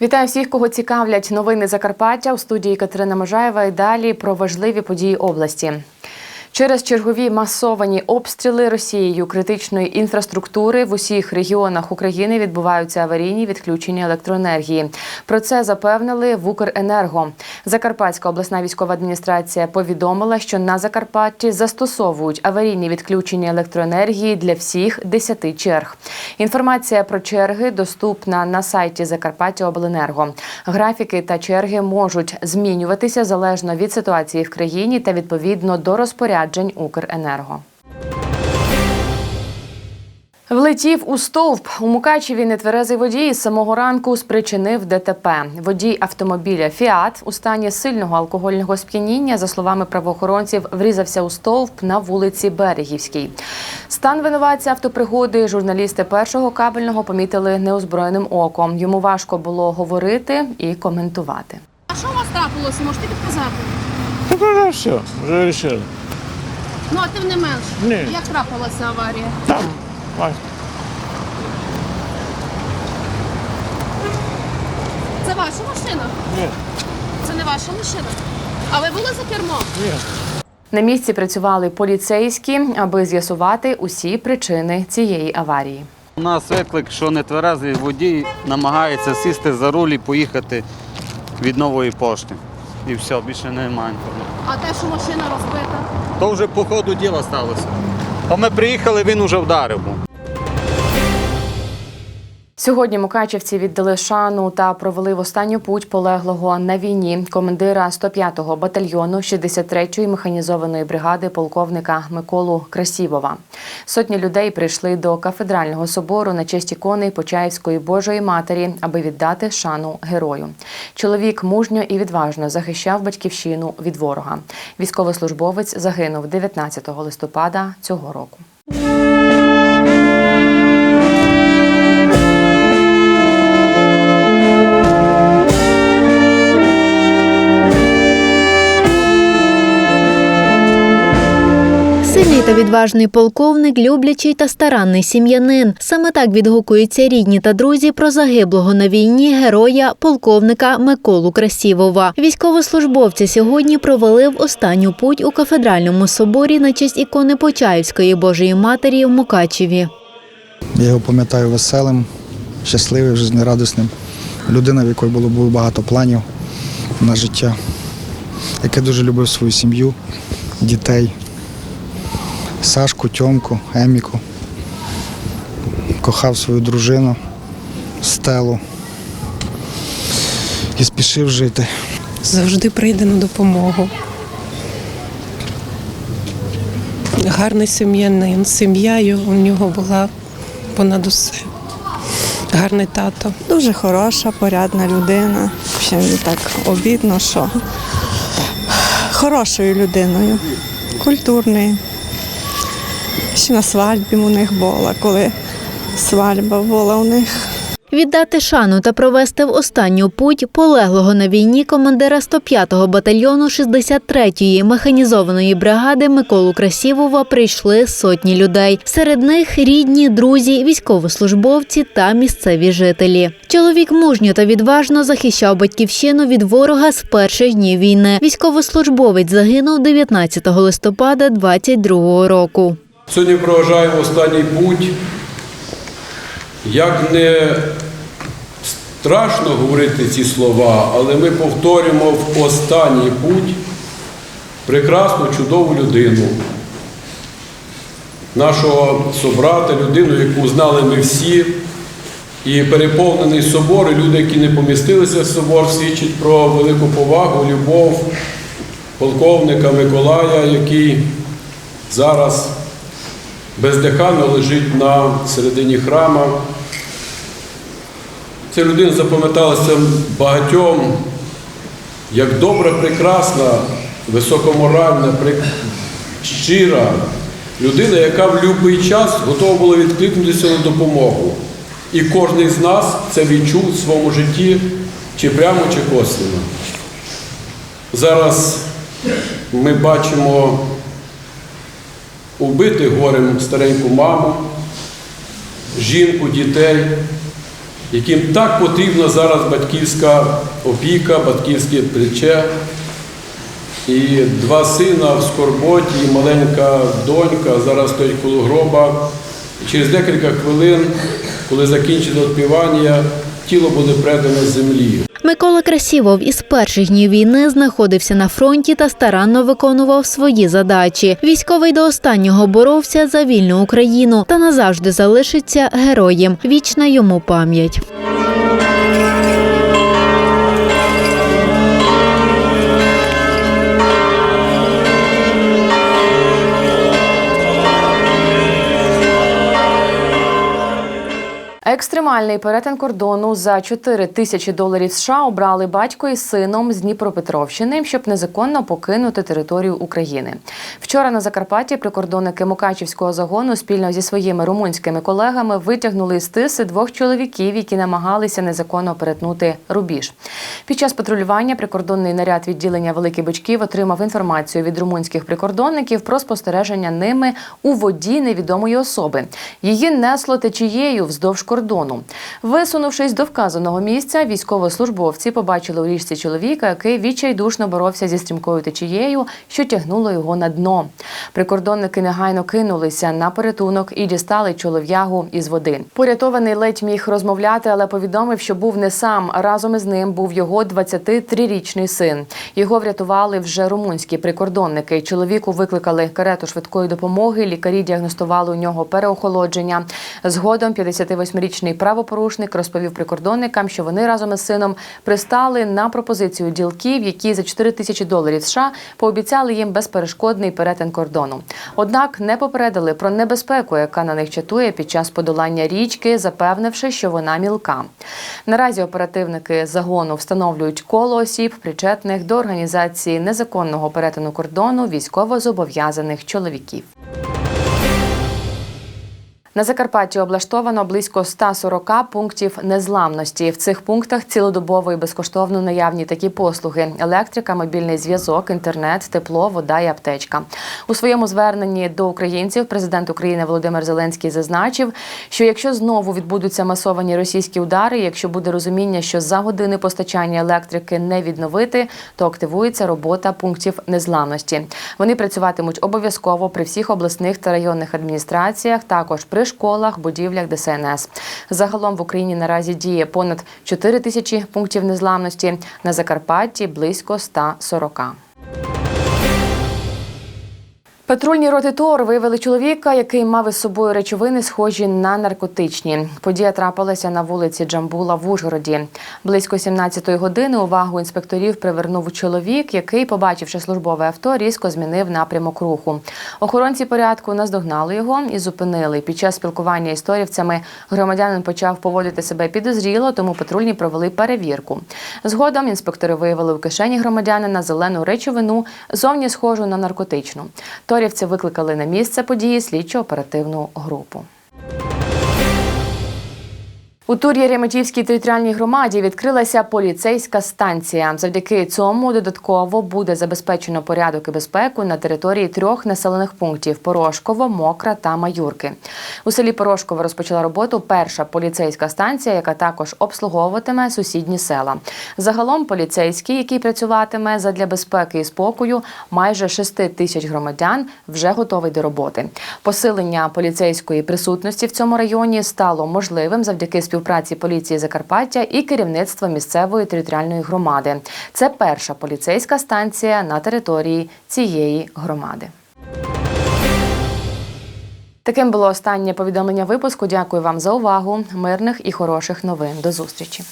Вітаю всіх, кого цікавлять новини Закарпаття у студії Катерина Можаєва. І далі про важливі події області. Через чергові масовані обстріли Росією критичної інфраструктури в усіх регіонах України відбуваються аварійні відключення електроенергії. Про це запевнили в Укренерго. Закарпатська обласна військова адміністрація повідомила, що на Закарпатті застосовують аварійні відключення електроенергії для всіх 10 черг. Інформація про черги доступна на сайті Закарпаття Обленерго. Графіки та черги можуть змінюватися залежно від ситуації в країні та відповідно до розпоряджень Укренерго. Влетів у стовп. У Мукачеві нетверезий водій з самого ранку спричинив ДТП. Водій автомобіля Фіат у стані сильного алкогольного сп'яніння, за словами правоохоронців, врізався у стовп на вулиці Берегівській. Стан винуватця автопригоди журналісти першого кабельного помітили неозброєним оком. Йому важко було говорити і коментувати. А що у вас трапилося? Можете підказати? Так вже все, вже вирішили. Ну, а тим не менш, Ні. як трапилася аварія? Там, ось. Це ваша машина? Ні, Це не ваша машина. А ви були за кермом? ні. На місці працювали поліцейські, аби з'ясувати усі причини цієї аварії. У нас виклик, що нетверезий водій намагається сісти за руль і поїхати від нової пошти. І все, більше немає інформації. А те, що машина розбита? То вже по ходу діла сталося. То ми приїхали, він уже вдарив. Сьогодні мукачівці віддали шану та провели в останню путь полеглого на війні командира 105-го батальйону 63-ї механізованої бригади полковника Миколу Красівова. Сотні людей прийшли до кафедрального собору на честь ікони Почаївської Божої Матері, аби віддати шану герою. Чоловік мужньо і відважно захищав батьківщину від ворога. Військовослужбовець загинув 19 листопада цього року. Сильний та відважний полковник, люблячий та старанний сім'янин. Саме так відгукуються рідні та друзі про загиблого на війні героя полковника Миколу Красівова. Військовослужбовця сьогодні провели в останню путь у кафедральному соборі на честь ікони Почаївської Божої Матері в Мукачеві. Я його пам'ятаю веселим, щасливим, жизнерадісним. Людина, в якої було багато планів на життя, який дуже любив свою сім'ю, дітей, Сашку, Тьомку, Еміку. Кохав свою дружину, стелу і спішив жити. завжди прийде на допомогу. Гарний сім'янин, сім'я у нього була понад усе. Гарний тато. Дуже хороша, порядна людина. Ще мені так обідно, що хорошою людиною, культурною. Ще на свадьбі у них була, коли свадьба була у них. Віддати шану та провести в останню путь полеглого на війні командира 105-го батальйону 63-ї механізованої бригади Миколу Красівова прийшли сотні людей. Серед них рідні, друзі, військовослужбовці та місцеві жителі. Чоловік мужньо та відважно захищав батьківщину від ворога з перших днів війни. Військовослужбовець загинув 19 листопада 22 року. Сьогодні проважаємо останній путь. Як не страшно говорити ці слова, але ми повторюємо в останній путь прекрасну, чудову людину, нашого собрата, людину, яку знали ми всі. І переповнений собор, і люди, які не помістилися в собор, свідчать про велику повагу, любов полковника Миколая, який зараз бездиханно лежить на середині храма. Ця людина запам'яталася багатьом як добра, прекрасна, високоморальна, щира людина, яка в будь-який час готова була відкликнутися на допомогу. І кожен з нас це відчув в своєму житті, чи прямо, чи косвенно. Зараз ми бачимо убитих горем стареньку маму, жінку, дітей. яким так потрібна зараз батьківська опіка, батьківське плече. І два сина в скорботі, і маленька донька зараз стоїть коло гроба. І через декілька хвилин, коли закінчиться відпівання, тіло буде предано землі. Микола Красівов із перших днів війни знаходився на фронті та старанно виконував свої задачі. Військовий до останнього боровся за вільну Україну та назавжди залишиться героєм. Вічна йому пам'ять. Екстремальний перетин кордону за 4 тисячі доларів США обрали батько із сином з Дніпропетровщини, щоб незаконно покинути територію України. Вчора на Закарпатті прикордонники Мукачівського загону спільно зі своїми румунськими колегами витягнули з тиси двох чоловіків, які намагалися незаконно перетнути рубіж. Під час патрулювання прикордонний наряд відділення Великий Бичків отримав інформацію від румунських прикордонників про спостереження ними у воді невідомої особи. Її несло течією вздовж кордону. Висунувшись до вказаного місця, військовослужбовці побачили у річці чоловіка, який відчайдушно боровся зі стрімкою течією, що тягнуло його на дно. Прикордонники негайно кинулися на порятунок і дістали чолов'ягу із води. Порятований ледь міг розмовляти, але повідомив, що був не сам. Разом із ним був його 23-річний син. Його врятували вже румунські прикордонники. Чоловіку викликали карету швидкої допомоги. Лікарі діагностували у нього переохолодження. Згодом 58-річний правопорушник розповів прикордонникам, що вони разом із сином пристали на пропозицію ділків, які за 4 тисячі доларів США пообіцяли їм безперешкодний перетин кордону. Однак не попередили про небезпеку, яка на них чатує під час подолання річки, запевнивши, що вона мілка. Наразі оперативники загону встановлюють коло осіб, причетних до організації незаконного перетину кордону військовозобов'язаних чоловіків. На Закарпатті облаштовано близько 140 пунктів незламності. В цих пунктах цілодобово і безкоштовно наявні такі послуги: електрика, мобільний зв'язок, інтернет, тепло, вода і аптечка. У своєму зверненні до українців президент України Володимир Зеленський зазначив, що якщо знову відбудуться масовані російські удари, якщо буде розуміння, що за години постачання електрики не відновити, то активується робота пунктів незламності. Вони працюватимуть обов'язково при всіх обласних та районних адміністраціях, також при школах, будівлях ДСНС. Загалом в Україні наразі діє понад 4 тисячі пунктів незламності. На Закарпатті близько 140. Патрульні роти ТОР виявили чоловіка, який мав із собою речовини, схожі на наркотичні. Подія трапилася на вулиці Джамбула в Ужгороді. Близько 17-ї години увагу інспекторів привернув чоловік, який, побачивши службове авто, різко змінив напрямок руху. Охоронці порядку наздогнали його і зупинили. Під час спілкування із торівцями громадянин почав поводити себе підозріло, тому патрульні провели перевірку. Згодом інспектори виявили у кишені громадянина зелену речовину, зовні схожу на наркотичну. Торівці викликали на місце події слідчо-оперативну групу. У Тур'ї Реметівській територіальній громаді відкрилася поліцейська станція. Завдяки цьому додатково буде забезпечено порядок і безпеку на території трьох населених пунктів: Порошково, Мокра та Маюрки. У селі Порошково розпочала роботу перша поліцейська станція, яка також обслуговуватиме сусідні села. Загалом поліцейський, який працюватиме задля безпеки і спокою, майже 6 тисяч громадян вже готовий до роботи. Посилення поліцейської присутності в цьому районі стало можливим завдяки співпраці поліції Закарпаття і керівництва місцевої територіальної громади. Це перша поліцейська станція на території цієї громади. Таким було останнє повідомлення випуску. Дякую вам за увагу. Мирних і хороших новин. До зустрічі.